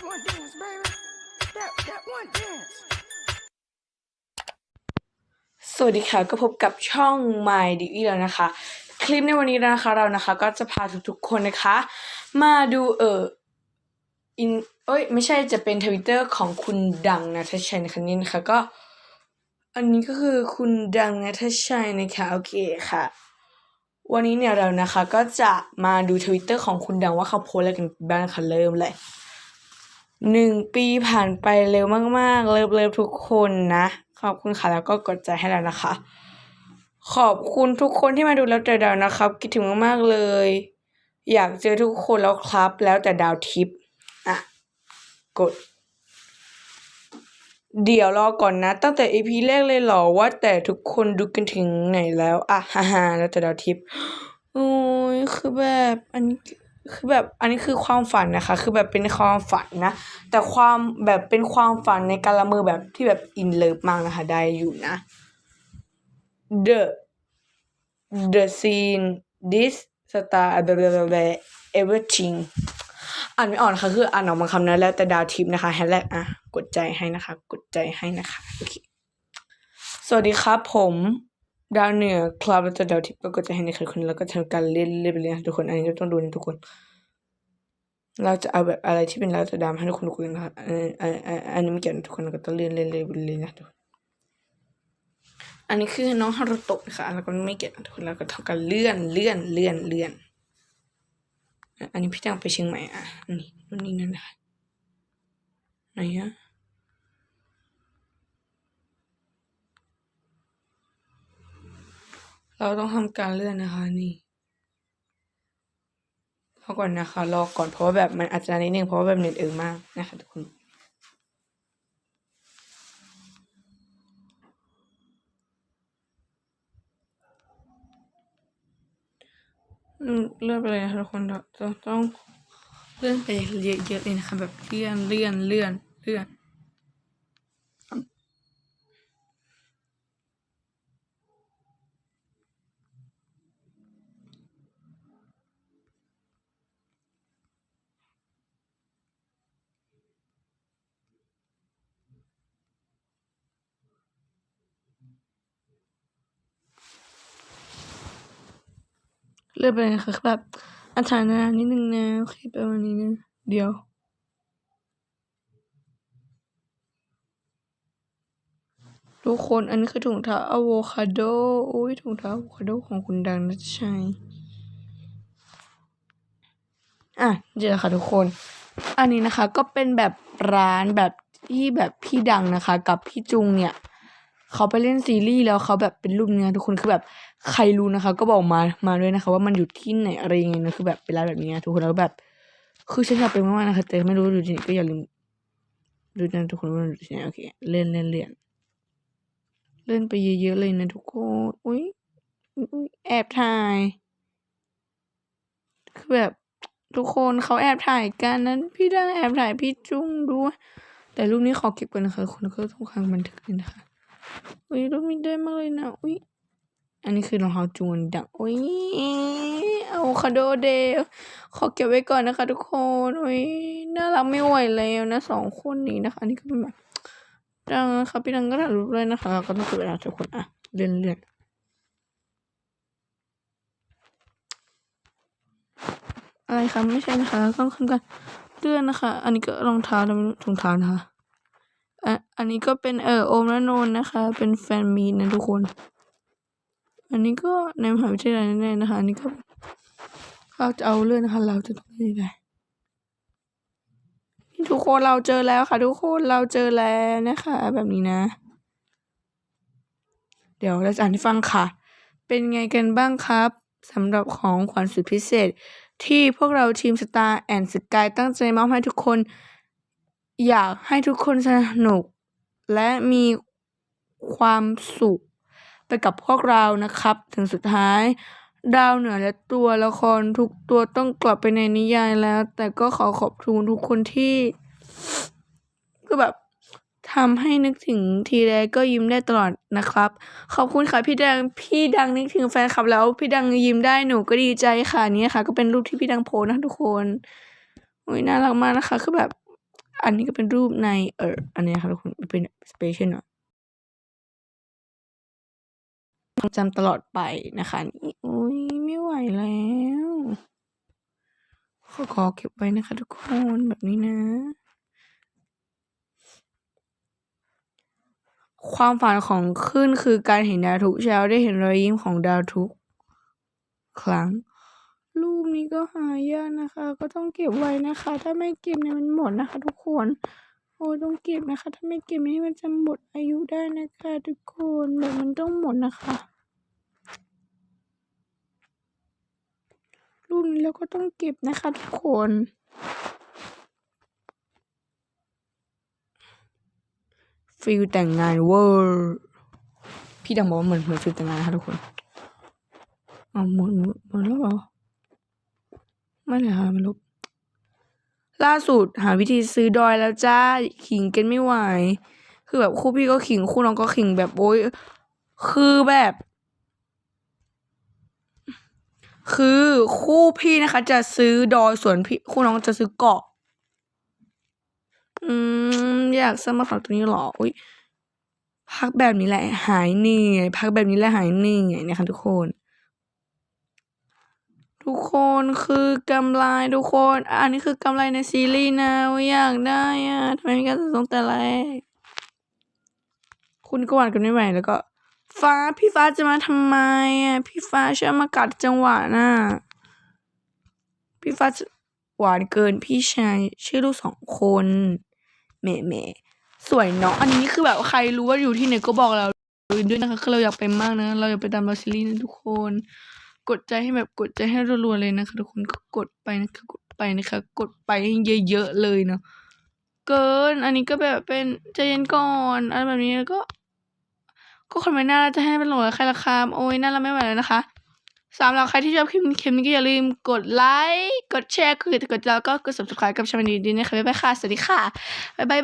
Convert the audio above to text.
That one dance, baby. That that one dance. สวัสดีค่ะ ก็พบกับช่อง My d อีแล้วนะคะ คลิปในวันนี้นะคะเรานะคะ ก็จะพาทุกๆคนนะคะ มาดูเอออินเอ้ยไม่ใช่จะเป็นทวิตเตอร์ของคุณดังนะทัชชัยนะคะนี่นะคะก็ อันนี้ก็คือคุณดังนะทัชชัยนะคะโอเคค่ะวันนี้เนี่ยเรานะคะก็จะมาดูทวิตเตอร์ของคุณดังว่าเขาโพสอะไรกันบ้างคะเริ่มเลย หนึ่งปีผ่านไปเร็วมากๆ เลิฟเลิฟทุกคนนะ ขอบคุณค่ะ แล้วก็กดใจให้แล้วนะคะ ขอบคุณทุกคนที่มาดูแล้วแต่ดาวนะครับ คิดถึงมากๆเลย อยากเจอทุกคนแล้วครับ แล้วแต่ดาวทิปอะ กด เดี๋ยวรอก่อนนะ ตั้งแต่ EP แรกเลยเหรอว่า แต่ทุกคนดูกันถึงไหนแล้ว อะฮ่าฮ่าแล้วแต่ดาวทิปโอ้ยคือแบบอันนี้ คือแบบอันนี้คือความฝันนะคะ คือแบบเป็นความฝันนะ แต่ความแบบเป็นความฝันในการละเมอแบบที่แบบอินเลิฟมากนะคะ ได้อยู่นะ the the scene this star the the the everything อ่านไม่ออกนะคะคืออ่านออกมาคำนั้นแล้วแต่ดาวทิปนะคะแฮชแท็กอะกดใจให้นะคะ กดใจให้นะคะโอเคสวัสดีครับผม ดาวเหนือคลับแล้วแต่ดาวทิปก็กดใจให้ในคนแล้วก็ทำการเล่นเล่นไปเลยนะทุกคน อันนี้ก็ต้องดูนะทุกคน เราจะเอาแบบอะไรที่เป็นล้วแต่ดาวให้ทุกคนดูกันนะคะอันอันอันอันนี้ไม่เกี่ยวนะทุกคนก็ต้องเล่นเล่นเล่นไปเลยนะทุกคนอันนี้คือน้องฮารุโตะนะคะแล้วก็ไม่เก็ตทุกคนแล้วก็ทำการเลื่อนเลื่อนเลื่อนเลื่อน อันนี้พี่จังไปเชียงใหม่อะอันนี้นู่นนี่นั่นนะคะไหนอะ เราต้องทำการเลื่อนนะคะนี่รอก่อนนะคะ รอก่อนเพราะว่าแบบมันอาจจะนิดนึงเพราะว่าแบบเน็ตเออมากนะคะทุกคนเลื่อนไปเลยนะคะทุกคนต้องต้องเลื่อนไปเยอะๆเลยนะคะแบบเลื่อนเลื่อนเลื่อนเลื่อน เลื่อนไปเลยนะคะคือแบบอัธนานิดนึงนะโอเคไปวันนี้นะเดี๋ยวทุกคนอันนี้คือถุงเท้าอะโวคาโดโอ้ยถุงเท้าอะโวคาโดของคุณดังนะใช่อะเจอค่ะทุกคน อันนี้นะคะก็เป็นแบบร้านแบบที่แบบพี่ดังนะคะ กับพี่จุงเนี่ย เขาไปเล่นซีรีส์แล้วเขาแบบเป็นรูปเนื้อทุกคนคือแบบ ใครรู้นะคะ ก็บอกมามาด้วยนะคะ ว่ามันอยู่ที่ไหนอะไรยังไงนะคือแบบเป็นร้านแบบนี้นะทุกคนแล้วแบบ คือฉันอยากไปมากๆนะคะ แต่ไม่รู้อยู่ที่ไหนก็อย่าลืมดูนะทุกคนว่าอยู่ที่ไหนโอเคเล่นเล่นเล่นเล่นไปเยอะๆเลยนะทุกคนอุ้ยอุ๊ยแอบถ่ายคือแบบทุกคนเขาแอบถ่ายกันนั้น พี่ดังแอบถ่ายพี่จุ้งด้วยแต่รูปนี้ขอเก็บก่อนนะคะคนก็ต้องคังบันทึกเลยนะคะอุ้ยรูปนี้ได้มากเลยนะอุ้ย อันนี้คือรองเท้าจูนดังอุ้ยอะโวคาโดเดย์ขอเก็บไว้ก่อนนะคะทุกคนอุ้ยน่ารักไม่ไหวแล้วนะสองคนนี้นะคะอันนี้ก็เป็นแบบดังนะคะพี่ดังก็ถ่ายรูปเลยนะคะ ก็ต้องเก็บไว้นะทุกคนอะเลื่อนเลื่อนอะไรคะไม่ใช่นะคะต้องทำการเลื่อนนะคะ อันนี้ก็รองเท้าแล้วไม่รู้ถุงเท้านะคะอะอันนี้ก็เป็นเออโอมและโนนนะคะ เป็นแฟนมีตนะทุกคน อันนี้ก็ในมหาวิทยาลัยแน่ๆนะคะอันนี้ก็เราจะเอาเลื่อนนะคะ เราจะต้องเลื่ไปนี่ทุกคนเราเจอแล้วค่ะ ทุกคนเราเจอแล้วนะคะ แบบนี้นะ เดี๋ยวเราจะอ่านให้ฟังค่ะ เป็นไงกันบ้างครับสำหรับของขวัญสุดพิเศษ ที่พวกเราทีมสตาร์แอนด์สกายตั้งใจมอบให้ทุกคน อยากให้ทุกคนสนุก และมีความสุข ไปกับพวกเรานะครับ ถึงสุดท้าย ดาวเหนือและตัวละครทุกตัวต้องกลับไปในนิยายแล้ว แต่ก็ขอขอบคุณทุกคนที่คือแบบทำให้นึกถึงทีไรก็ยิ้มได้ตลอดนะครับ ขอบคุณค่ะพี่ดังพี่ดังนึกถึงแฟนคลับแล้ว พี่ดังยิ้มได้หนูก็ดีใจค่ะนี่ค่ะ ก็เป็นรูปที่พี่ดังโพสนะทุกคนอุ้ยน่ารักมากนะคะ คือแบบ อันนี้ก็เป็นรูปในเอออันนี้ค่ะทุกคนเป็นสเปเชียลเนาะ จำตลอดไปนะคะนี่โอ้ยไม่ไหวแล้วขอขอเก็บไว้นะคะทุกคนแบบนี้นะ ความฝันของขึ้นคือการเห็นดาวทุกเช้าได้เห็นรอยยิ้มของดาวทุก ครั้ง รูปนี้ก็หายากนะคะ ก็ต้องเก็บไว้นะคะ ถ้าไม่เก็บเนี่ยมันหมดนะคะ ทุกคนโอ้ต้องเก็บนะคะ ถ้าไม่เก็บนี่มันจะหมดอายุได้นะคะ ทุกคนแบบมันต้องหมดนะคะ รูปนี้เราก็ต้องเก็บนะคะทุกคนฟิลแต่งงานเวอร์พี่ดังบอกว่าเหมือนเหมือนฟิลแต่งงานนะคะทุกคนเอาเหมือนเหมือนแล้วเหรอไม่เลยค่ะไม่ลบล่าสุดหาวิธีซื้อดอยแล้วจ้าขิงกันไม่ไหว คือแบบคู่พี่ก็ขิงคู่น้องก็ขิงแบบโอ้ยคือแบบ คือคู่พี่นะคะ จะซื้อดอยส่วนพี่คู่น้องจะซื้อเกาะ อืม อยากสมัครตรงนี้หรอ อุ้ยพักแบบนี้แหละ หายเหนื่อยพักแบบนี้แหละหายเหนื่อยนะคะทุกคน ทุกคนคือกำไรทุกคน อันนี้คือกำไรในซีรีส์นะอยากได้อะทำไมไม่กล้าส่งแต่แรกคุณก็หวานกันไม่ไหวแล้วก็ ฟ้าพี่ฟ้าจะมาทำไมอะพี่ฟ้าชอบมากัดจังหวะน่ะพี่ฟ้าหวานเกินพี่ชายชื่อลูกสองคนแหม่แหม่สวยเนาะอันนี้คือแบบใครรู้ว่าอยู่ที่ไหนก็บอกเราด้วยนะคะคือเราอยากไปมากนะ เราอยากไปตามเราซีรีส์นะทุกคน กดใจให้แบบกดใจให้รัวๆเลยนะคะทุกคนก็กดไปนะคะกดไปนะคะ กดไปให้เยอะๆเลยเนาะเกิน อันนี้ก็แบบเป็นใจเย็นก่อนอะไรแบบนี้แล้วก็ ก็คนไม่น่าจะให้เป็นหลงใครละคามโอ้ยน่ารักไม่ไหวแล้วนะคะสำหรับใครที่ชอบคลิปคลิปนี้ก็อย่าลืมกดไลค์ กดแชร์ กดกดแล้วก็กด subscribe กับช่องนี้ด้วยนะคะบ๊ายบายค่ะ สวัสดีค่ะ บ๊ายบาย